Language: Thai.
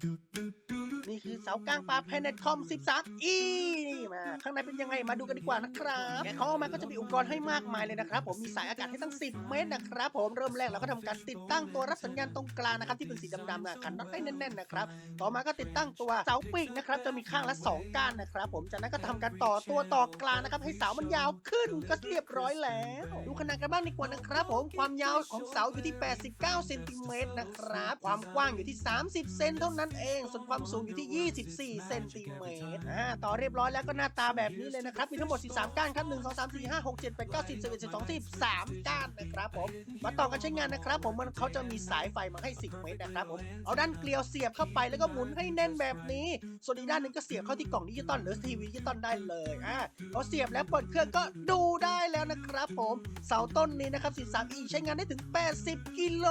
do do นี่คือเสากลางปลาแพนเน็ตคอม 13 e นี่มา ข้างในเป็นยังไงมาดูกันดีกว่านะครับแกะของออกมาก็จะมีอุปกรณ์ให้มากมายเลยนะครับ ผมมีสายอากาศให้ตั้ง 10 เมตรนะครับผมเริ่มแรกเราก็ทำการติดตั้งตัวรับสัญญาณตรงกลางนะครับที่เป็นสีดำๆนะขันน็อตให้แน่นๆนะครับต่อมาก็ติดตั้งตัวเสาปีกนะครับจะมีข้างละ 2 ก้านนะครับผมจากนั้นก็ทำการต่อตัวต่อกลางนะครับให้เสามันยาวขึ้นก็เรียบร้อยแล้ว ดูขนาดกันบ้างดีกว่านะครับ ผมความยาวของเสาอยู่ที่ 89เซนติเมตรนะครับความกว้างอยู่ที่ 30 เซนเท่านั้นเอง ส่วนความสูงอยู่ที่24 เซนติเมตรอ่าต่อเรียบร้อยแล้วก็หน้าตาแบบนี้เลยนะครับ มีทั้งหมด 13 ก้านครับ 1 2 3 4 5 6 7 8 9 10 11 12 13 ก้านนะครับผม มาต่อกันใช้งานนะครับผม มันเขาจะมีสายไฟมาให้ 10 เมตรนะครับผม เอาด้านเกลียวเสียบเข้าไปแล้วก็หมุนให้แน่นแบบนี้ ส่วนอีกด้านหนึ่งก็เสียบเข้าที่กล่องดิจิตอลหรือทีวีดิจิตอลได้เลยอ่าพอเสียบแล้วเปิดเครื่องก็ดูได้แล้วนะครับผม เสาต้นนี้นะครับ13 e ใช้งานได้ถึง 80 กิโล